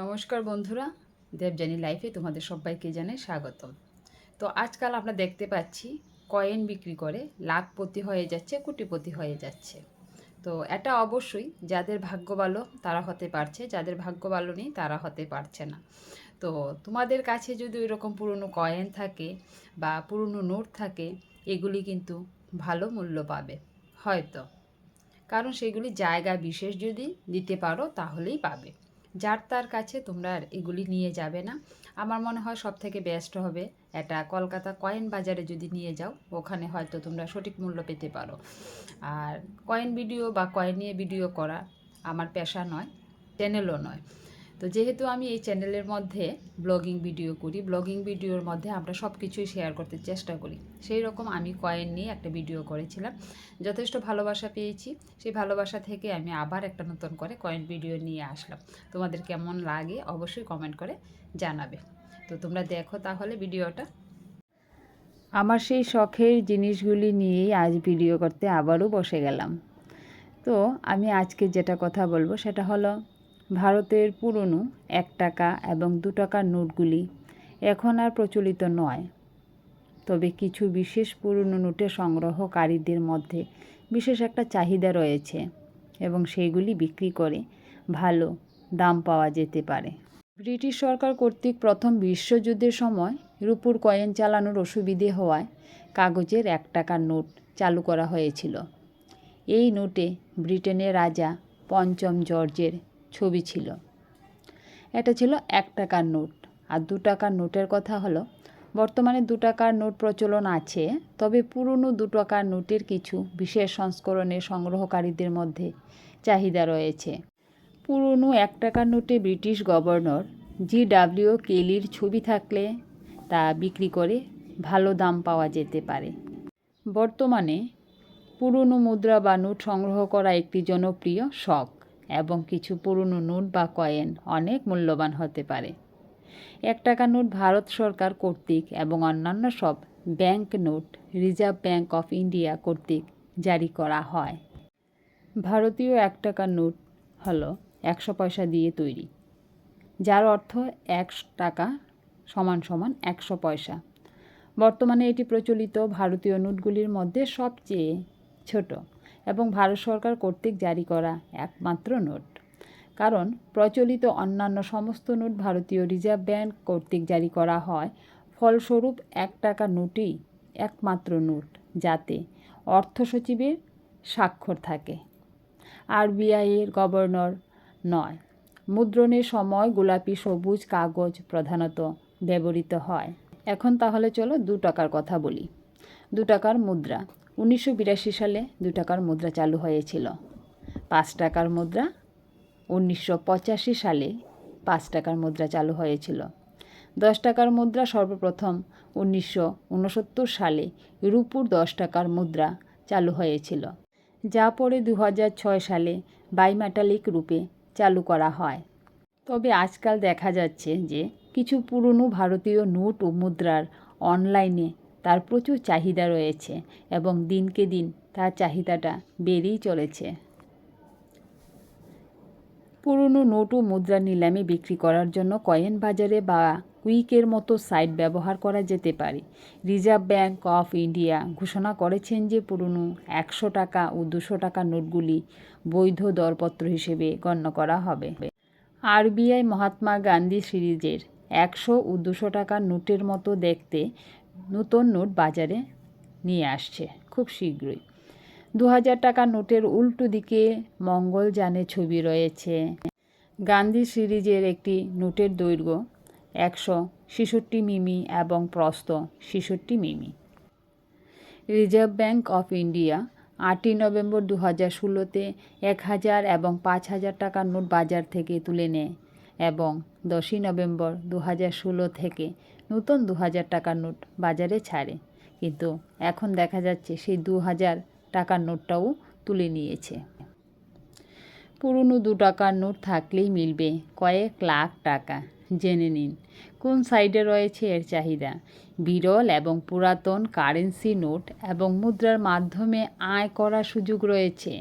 নমস্কার বন্ধুরা দেবজানি লাইফে তোমাদের সবাইকে জানাই স্বাগতম। তো আজকাল আমরা দেখতে পাচ্ছি, কয়েন বিক্রি করে লাখপতি হয়ে যাচ্ছে, কোটিপতি হয়ে যাচ্ছে। তো এটা অবশ্যই যাদের ভাগ্য ভালো তারা হতে পারছে, যাদের ভাগ্য ভালো নেই তারা হতে পারছে না। তো তোমাদের কাছে যদি ওই রকম পুরনো কয়েন থাকে বা পুরনো নোট থাকে, এগুলি কিন্তু ভালো মূল্য পাবে, হয়তো। কারণ সেগুলি জায়গা বিশেষ যদি দিতে পারো তাহলেই পাবে। যার তার কাছে তোমরা এগুলি নিয়ে যাবে না। আমার মনে হয় সব থেকে বেস্ট হবে এটা কলকাতা কয়েন বাজারে যদি নিয়ে যাও, ওখানে হয়তো তোমরা সঠিক মূল্য পেতে পারো। আর কয়েন ভিডিও বা কয়েন নিয়ে ভিডিও করা আমার পেশা নয় চ্যানেলও নয়। তো যেহেতু আমি এই চ্যানেলের মধ্যে ব্লগিং ভিডিও করি ব্লগিং ভিডিওর মধ্যে আমরা সব কিছুই শেয়ার করতে চেষ্টা করি। সেই রকম আমি কয়েন নিয়ে একটা ভিডিও করেছিলাম। যথেষ্ট ভালোবাসা পেয়েছি। সেই ভালোবাসা থেকে আমি আবার একটা নতুন করে কয়েন ভিডিও নিয়ে আসলাম। তোমাদের কেমন লাগে অবশ্যই কমেন্ট করে জানাবে। তো তোমরা দেখো তাহলে ভিডিওটা আমার সেই শখের জিনিসগুলি নিয়েই আজ ভিডিও করতে আবারও বসে গেলাম। তো আমি আজকে যেটা কথা বলব সেটা হলো ভারতের পুরনো এক টাকা এবং দু টাকার নোটগুলি এখন আর প্রচলিত নয়। তবে কিছু বিশেষ পুরনো নোটের সংগ্রহকারীদের মধ্যে বিশেষ একটা চাহিদা রয়েছে এবং সেইগুলি বিক্রি করে ভালো দাম পাওয়া যেতে পারে। ব্রিটিশ সরকার কর্তৃক প্রথম বিশ্বযুদ্ধের সময় রূপুর কয়েন চালানোর অসুবিধে হওয়ায় কাগজের এক টাকার নোট চালু করা হয়েছিল। এই নোটে ব্রিটেনের রাজা পঞ্চম জর্জের ছবি ছিল। এটা ছিল এক টাকার নোট। আর দু টাকার নোটের কথা হলো, বর্তমানে দু টাকার নোট প্রচলন আছে, তবে পুরনো দু টাকার নোটের কিছু বিশেষ সংস্করণে সংগ্রহকারীদের মধ্যে চাহিদা রয়েছে। পুরনো এক টাকার নোটে ব্রিটিশ গভর্নর জি ডাব্লিউ কেলির ছবি থাকলে তা বিক্রি করে ভালো দাম পাওয়া যেতে পারে। বর্তমানে পুরনো মুদ্রা বা নোট সংগ্রহ করা একটি জনপ্রিয় শখ। এবং কিছু পুরনো নোট বা কয়েন অনেক মূল্যবান হতে পারে। এক টাকা নোট ভারত সরকার কর্তৃক এবং অন্যান্য সব bank note reserve bank of India কর্তৃক জারি করা হয়। ভারতীয় এক টাকার নোট হলো একশো পয়সা দিয়ে তৈরি, যার অর্থ এক টাকা সমান সমান একশো পয়সা। বর্তমানে এটি প্রচলিত ভারতীয় নোটগুলির মধ্যে সবচেয়ে ছোট। এবং ভারত সরকার কর্তৃক জারি করা একমাত্র নোট। কারণ প্রচলিত অন্যান্য সমস্ত নোট ভারতীয় রিজার্ভ ব্যাংক কর্তৃক জারি করা হয়। ফলস্বরূপ এক টাকা নোটই একমাত্র নোট, যাতে অর্থ সচিবের স্বাক্ষর থাকে। আরবিআইয়ের গভর্নর নয় মুদ্রণের সময় গোলাপি, সবুজ কাগজ প্রধানত ব্যবহৃত হয়। এখন তাহলে চলো দু টাকার কথা বলি। দু টাকার মুদ্রা। উনিশশো বিরাশি সালে দু টাকার মুদ্রা চালু হয়েছিল। পাঁচ টাকার মুদ্রা উনিশশো পঁচাশি সালে পাঁচ টাকার মুদ্রা চালু হয়েছিল। দশ টাকার মুদ্রা সর্বপ্রথম উনিশশো উনসত্তর সালে রূপুর দশ টাকার মুদ্রা চালু হয়েছিল, যা পরে দু সালে বাইমেটালিক রূপে চালু করা হয়। তবে আজকাল দেখা যাচ্ছে যে কিছু পুরনো ভারতীয় নোট ও মুদ্রার অনলাইনে তার প্রচুর চাহিদা রয়েছে এবং দিনকে দিন তার চাহিদাটা বেড়েই চলেছে। পুরনো নোট ও মুদ্রা নিলামে বিক্রি করার জন্য কয়েন বাজারে বা কুইকের মতো সাইট ব্যবহার করা যেতে পারে। রিজার্ভ ব্যাঙ্ক অফ ইন্ডিয়া ঘোষণা করেছেন যে পুরনো একশো টাকা ও দুশো টাকা নোটগুলি বৈধ দরপত্র হিসেবে গণ্য করা হবে। আরবিআই মহাত্মা গান্ধী সিরিজের একশো ও দুশো টাকার নোটের মতো দেখতে নতুন নোট বাজারে নিয়ে আসছে খুব শীঘ্রই। দু হাজার টাকা নোটের উল্টো দিকে মঙ্গলযানের ছবি রয়েছে। গান্ধী সিরিজের একটি নোটের দৈর্ঘ্য একশো ছেষট্টি মিমি এবং প্রস্থ ছেষট্টি মিমি। রিজার্ভ ব্যাঙ্ক অফ ইন্ডিয়া আটই নভেম্বর দু হাজার ষোলোতে এক হাজার এবং পাঁচ হাজার টাকার নোট বাজার থেকে তুলে নেয়। এবং দশই নভেম্বর দু হাজার ষোলো থেকে নতুন দু হাজার টাকার নোট বাজারে ছাড়ে। কিন্তু এখন দেখা যাচ্ছে সেই দু হাজার টাকার নোটটাও তুলে নিয়েছে। পুরনো দু টাকার নোট থাকলেই মিলবে কয়েক লাখ টাকা। জেনে নিন, কোন সাইডে রয়েছে এর চাহিদা? বিরল এবং পুরাতন কারেন্সি নোট এবং মুদ্রার মাধ্যমে আয় করার সুযোগ রয়েছে।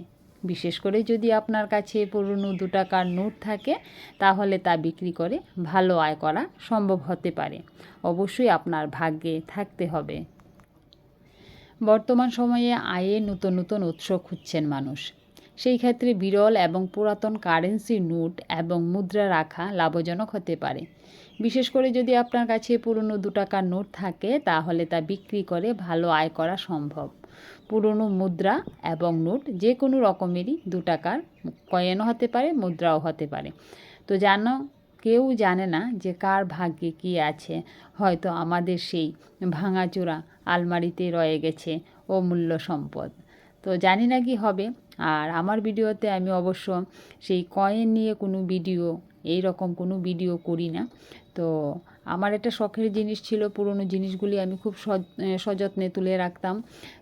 বিশেষ করে যদি আপনার কাছে পুরনো দু টাকার নোট থাকে, তাহলে তা বিক্রি করে ভালো আয় করা সম্ভব হতে পারে। অবশ্যই আপনার ভাগ্যে থাকতে হবে। বর্তমান সময়ে আয়ে নতুন নতুন উৎস খুঁজছেন মানুষ। সেই ক্ষেত্রে বিরল এবং পুরাতন কারেন্সি নোট এবং মুদ্রা রাখা লাভজনক হতে পারে। বিশেষ করে যদি আপনার কাছে পুরনো দু টাকার নোট থাকে, তাহলে তা বিক্রি করে ভালো আয় করা সম্ভব। পুরনো মুদ্রা এবং নোট যে কোনো রকমেরই দু টাকার কয়েনও হতে পারে, মুদ্রাও হতে পারে। তো জানো, কেউ জানে না যে কার ভাগ্যে কী আছে। হয়তো আমাদের সেই ভাঙাচোরা আলমারিতে রয়ে গেছে অমূল্য সম্পদ। তো জানি না কি হবে। আর আমার ভিডিওতে আমি অবশ্য সেই কয়েন নিয়ে কোনো ভিডিও, এই রকম কোনো ভিডিও করি না। তো আমার একটা শখের জিনিস ছিল, পুরনো জিনিসগুলি আমি খুব সযত্নে তুলে রাখতাম।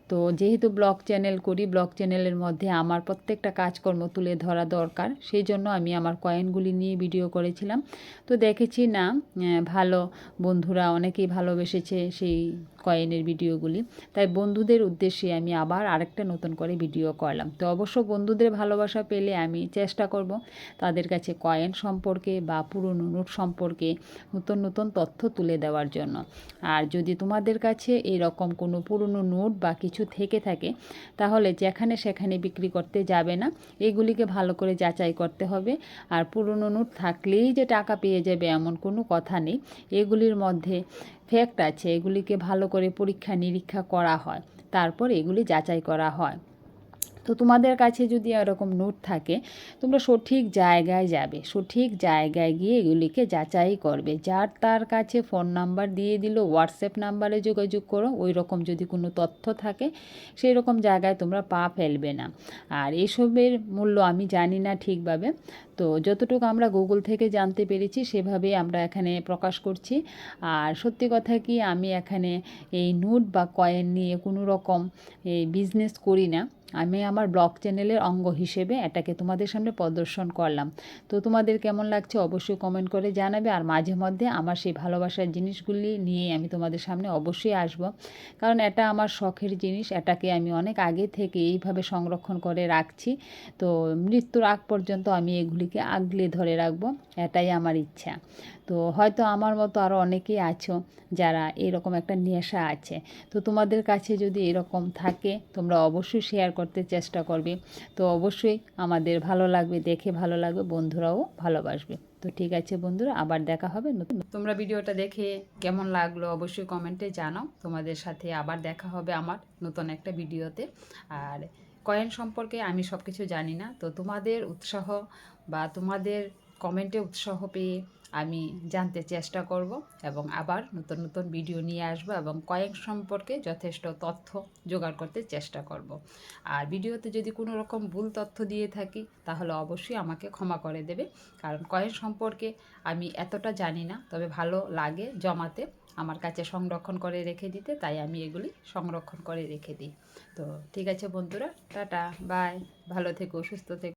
তো যেহেতু ব্লগ চ্যানেল করি, ব্লগ চ্যানেলের মধ্যে আমার প্রত্যেকটা কাজকর্ম তুলে ধরা দরকার। সেই জন্য আমি আমার কয়েনগুলি নিয়ে ভিডিও করেছিলাম। তো দেখেছি না ভালো বন্ধুরা অনেকেই ভালোবেসেছে সেই কয়েনের ভিডিওগুলি। তাই বন্ধুদের উদ্দেশ্যে আমি আবার আরেকটা নতুন করে ভিডিও করলাম। তো অবশ্য বন্ধুদের ভালোবাসা পেলে আমি চেষ্টা করব তাদের কাছে কয়েন সম্পর্কে বা পুরনো নোট সম্পর্কে নতুন নতুন তথ্য তুলে দেওয়ার জন্য। আর যদি তোমাদের কাছে এরকম কোনো পুরনো নোট বা কিছু থেকে থাকে, তাহলে যেখানে সেখানে বিক্রি করতে যাবে না। এগুলিকে ভালো করে যাচাই করতে হবে। আর পুরনো নোট থাকলেই যে টাকা পেয়ে যাবে এমন কোনো কথা নেই। এগুলির মধ্যে ফ্যাক্ট আছে, এগুলিকে ভালো করে পরীক্ষা নিরীক্ষা করা হয়। তারপর এগুলি যাচাই করা হয়। তো তোমাদের কাছে যদি এরকম নোট থাকে, তোমরা সঠিক জায়গায় যাবে। সঠিক জায়গায় গিয়ে এগুলিকে যাচাই করবে। যার তার কাছে ফোন নাম্বার দিয়ে দিল হোয়াটসঅ্যাপ নাম্বারে যোগাযোগ করো ওই রকম যদি কোনো তথ্য থাকে সেই রকম জায়গায় তোমরা পা ফেলবে না। আর এসবের মূল্য আমি জানি না ঠিকভাবে। তো যতটুকু আমরা গুগল থেকে জানতে পেরেছি, সেভাবেই আমরা এখানে প্রকাশ করছি। আর সত্যি কথা কি, আমি এখানে এই নোট বা কয়েন নিয়ে কোনো রকম এই বিজনেস করি না। আমি আমার ব্লগ চ্যানেলের অঙ্গ হিসেবে এটাকে তোমাদের সামনে প্রদর্শন করলাম। তো তোমাদের কেমন লাগছে অবশ্যই কমেন্ট করে জানাবে আর মাঝে মধ্যে আমার সেই ভালোবাসার জিনিসগুলি নিয়ে আমি তোমাদের সামনে অবশ্যই আসব। কারণ এটা আমার শখের জিনিস, এটাকে আমি অনেক আগে থেকে এইভাবে সংরক্ষণ করে রাখছি। তো মৃত্যুর আগ পর্যন্ত আমি এগুলিকে আগলে ধরে রাখব, এটাই আমার ইচ্ছা। তো হয়তো আমার মতো আরও অনেকেই আছো যারা এরকম একটা নেশা আছে। তো তোমাদের কাছে যদি এরকম থাকে, তোমরা অবশ্যই শেয়ার করতে চেষ্টা করবে। তো অবশ্যই আমাদের ভালো লাগবে, দেখে ভালো লাগবে, বন্ধুরাও ভালোবাসবে। তো ঠিক আছে বন্ধুরা, আবার দেখা হবে নতুন। তোমরা ভিডিওটা দেখে কেমন লাগল অবশ্যই কমেন্টে জানাও। তোমাদের সাথে আবার দেখা হবে আমার নতুন একটা ভিডিওতে। আর কয়েন সম্পর্কে আমি সব কিছু জানি না। তো তোমাদের উৎসাহ বা তোমাদের কমেন্টে উৎসাহ পেয়ে আমি জানতে চেষ্টা করব এবং আবার নতুন নতুন ভিডিও নিয়ে আসব এবং কয়েন সম্পর্কে যথেষ্ট তথ্য জোগাড় করতে চেষ্টা করব। আর ভিডিওতে যদি কোনো রকম ভুল তথ্য দিয়ে থাকি, তাহলে অবশ্যই আমাকে ক্ষমা করে দেবে। কারণ কয়েন সম্পর্কে আমি এতটা জানি না, তবে ভালো লাগে জমাতে, আমার কাছে সংরক্ষণ করে রেখে দিতে, তাই আমি এগুলি সংরক্ষণ করে রেখে দিই। তো ঠিক আছে বন্ধুরা, টাটা, বাই। ভালো থেকো, সুস্থ থেকো।